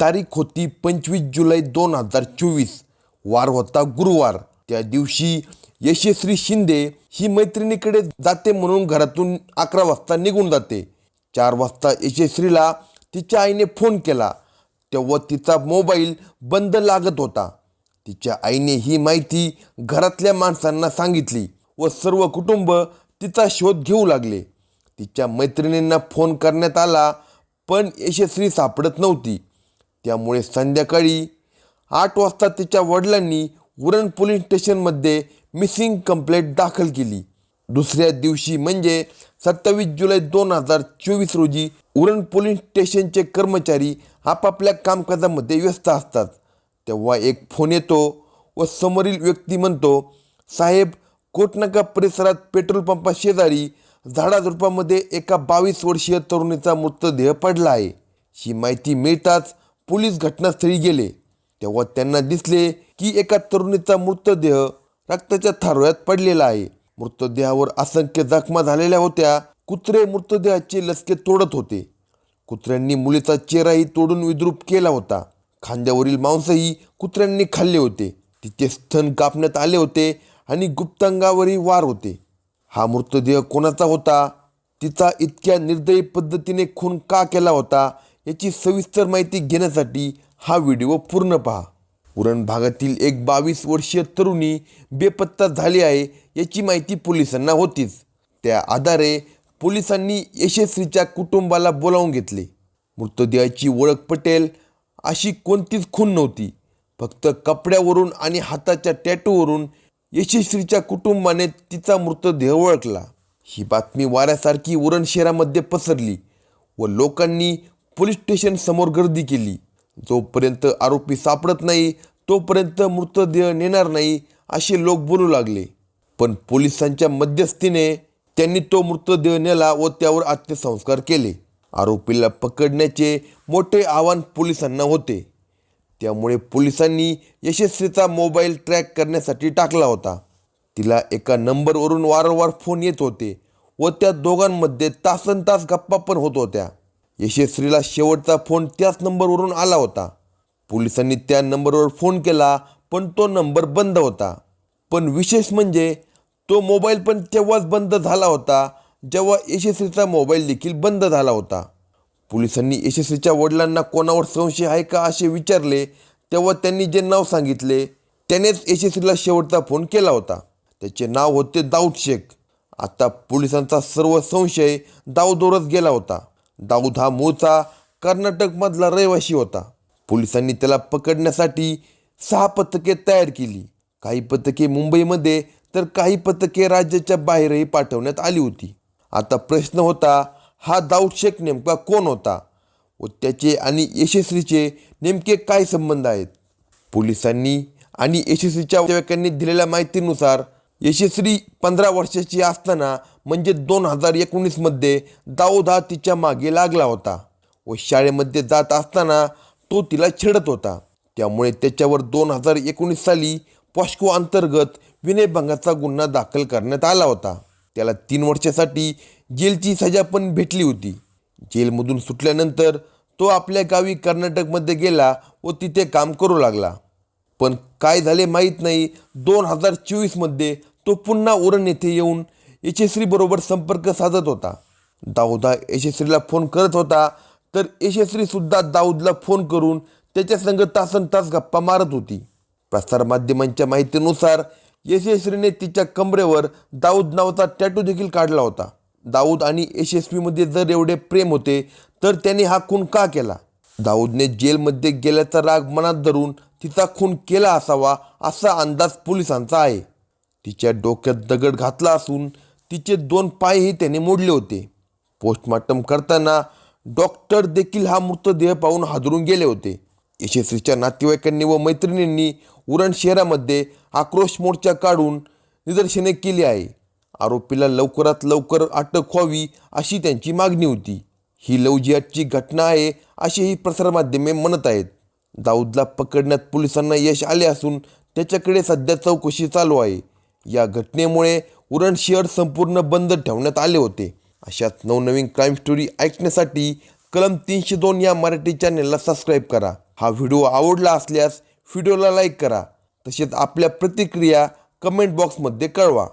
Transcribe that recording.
तारीख होती पंचवीस जुलै दोन हजार चोवीस. वार होता गुरुवार. त्या दिवशी यशस्वी शिंदे ही मैत्रिणीकडे जाते म्हणून घरातून अकरा वाजता निघून जाते. चार वाजता यशस्वीला तिच्या आईने फोन केला. तेव्हा तिचा मोबाईल बंद लागत होता. तिच्या आईने ही माहिती घरातल्या माणसांना सांगितली व सर्व कुटुंब तिचा शोध घेऊ लागले. तिच्या मैत्रिणींना फोन करण्यात आला पण यशस्वी सापडत नव्हती. त्यामुळे संध्याकाळी आठ वाजता तिच्या वडिलांनी उरण पोलीस स्टेशनमध्ये मिसिंग कंप्लेंट दाखल केली. दुसऱ्या दिवशी म्हणजे सत्तावीस जुलै दोन हजार चोवीस रोजी उरण पोलीस स्टेशनचे कर्मचारी आपापल्या कामकाजामध्ये व्यस्त असतात. तेव्हा एक फोन येतो व समोरील व्यक्ती म्हणतो साहेब कोटनाका परिसरात पेट्रोल पंपा शेजारी झाडाझुडपामध्ये एका बावीस वर्षीय तरुणीचा मृतदेह पडला आहे. ही माहिती मिळताच पोलीस घटनास्थळी गेले. तेव्हा त्यांना दिसले की एका तरुणीचा मृतदेह रक्ताच्या थारोळ्यात पडलेला आहे. मृतदेहावर असंख्य जखमा झालेल्या होत्या. कुत्रे मृतदेहाचे लसके तोडत होते. कुत्र्यांनी मुलीचा चेहराही तोडून विद्रूप केला होता. खांद्यावरील मांसही कुत्र्यांनी खाल्ले होते. तिचे स्तन कापण्यात आले होते आणि गुप्तांगावरही वार होते. हा मृतदेह कोणाचा होता? तिचा इतक्या निर्दयी पद्धतीने खून का केला होता? याची सविस्तर माहिती घेण्यासाठी हा व्हिडिओ पूर्ण पहा. उरण भागातील एक बावीस वर्षीय तरुणी बेपत्ता झाली आहे याची माहिती पोलिसांना होतीच. त्या आधारे पोलिसांनी यशस्वीच्या कुटुंबाला बोलावून घेतले. मृतदेहाची ओळख पटेल अशी कोणतीच खून नव्हती. फक्त कपड्यावरून आणि हाताच्या टॅटूवरून यशस्वीच्या कुटुंबाने तिचा मृतदेह ओळखला. ही बातमी वाऱ्यासारखी उरण शहरामध्ये पसरली व लोकांनी पोलीस स्टेशन समोर गर्दी केली. जोपर्यंत आरोपी सापडत नाही तोपर्यंत मृतदेह नेणार नाही असे लोक बोलू लागले. पण पोलिसांच्या मध्यस्थीने त्यांनी तो मृतदेह नेला व त्यावर अंत्यसंस्कार केले. आरोपीला पकडण्याचे मोठे आव्हान पोलिसांना होते. त्यामुळे पोलिसांनी यशस्वीचा मोबाईल ट्रॅक करण्यासाठी टाकला होता. तिला एका नंबरवरून वारंवार फोन येत होते व त्या दोघांमध्ये तासन तास गप्पा पण होत होत्या. यशस्वीला शेवटचा फोन त्याच नंबरवरून आला होता. पोलिसांनी त्या नंबरवर फोन केला पण तो नंबर बंद होता. पण विशेष म्हणजे तो मोबाईल पण तेव्हाच बंद झाला होता जेव्हा यशस्वीचा मोबाईल देखील बंद झाला होता. पोलिसांनी यशस्वीच्या वडिलांना कोणावर संशय आहे का असे विचारले तेव्हा त्यांनी जे नाव सांगितले त्यानेच यशस्वीला शेवटचा फोन केला होता. त्याचे नाव होते दाऊद शेख. आता पोलिसांचा सर्व संशय दाऊदवरच गेला होता. दाऊद हा मूळचा कर्नाटकमधला रहिवासी होता. पोलिसांनी त्याला पकडण्यासाठी सहा पथके तयार केली. काही पथके मुंबईमध्ये तर काही पथके राज्याच्या बाहेरही पाठवण्यात आली होती. आता प्रश्न होता हा दाऊद शेख नेमका कोण होता? व त्याचे आणि यशस्वीचे नेमके काय संबंध आहेत? पोलिसांनी आणि यशस्वीच्या नातेवाईकांनी दिलेल्या माहितीनुसार यशस्वी पंधरा वर्षाची असताना म्हणजे दोन हजार एकोणीसमध्ये दाऊद हा तिच्यामागे लागला होता व शाळेमध्ये जात असताना तो तिला छेडत होता. त्यामुळे त्याच्यावर दोन हजार एकोणीस साली पॉस्को अंतर्गत विनयभंगाचा गुन्हा दाखल करण्यात आला होता. त्याला तीन वर्षासाठी जेलची सजा पण भेटली होती. जेलमधून सुटल्यानंतर तो आपल्या गावी कर्नाटकमध्ये गेला व तिथे काम करू लागला. पण काय झाले माहीत नाही. दोन हजार चोवीसमध्ये तो पुन्हा उरण येथे येऊन यशस्वीबरोबर संपर्क साधत होता. दाऊदा यशस्वीला फोन करत होता तर यशस्वीसुद्धा दाऊदला फोन करून त्याच्या संग तासन तास गप्पा मारत होती. प्रसारमाध्यमांच्या माहितीनुसार यशस्वीने तिच्या कमरेवर दाऊद नावाचा टॅटू देखील काढला होता. दाऊद आणि यशस्वीमध्ये जर एवढे प्रेम होते तर त्याने हा खून का केला? दाऊदने जेलमध्ये गेल्याचा राग मनात धरून तिचा खून केला असावा असा अंदाज पोलिसांचा आहे. तिच्या डोक्यात दगड घातला असून तिचे दोन पायही त्याने मोडले होते. पोस्टमॉर्टम करताना डॉक्टर देखील हा मृतदेह पाहून हादरून गेले होते. यशस्वीच्या नातेवाईकांनी व मैत्रिणींनी उरण शहरामध्ये आक्रोश मोर्चा काढून निदर्शने केली आहे. आरोपीला लवकरात लवकर अटक व्हावी अशी त्यांची मागणी होती. ही लवजियाची घटना आहे असेही प्रसारमाध्यमे म्हणत आहेत. दाऊदला पकडण्यात पोलिसांना यश आले असून त्याच्याकडे सध्या चौकशी चालू आहे. या घटनेमुळे उरण शहर संपूर्ण बंद ठेवण्यात आले होते. अशाच नवनवीन क्राईम स्टोरी ऐकण्यासाठी कलम तीनशे दोन या मराठी चॅनेलला सबस्क्राईब करा. हा व्हिडिओ आवडला असल्यास व्हिडिओला लाईक करा. तसेच आपल्या प्रतिक्रिया कमेंट बॉक्समध्ये कळवा.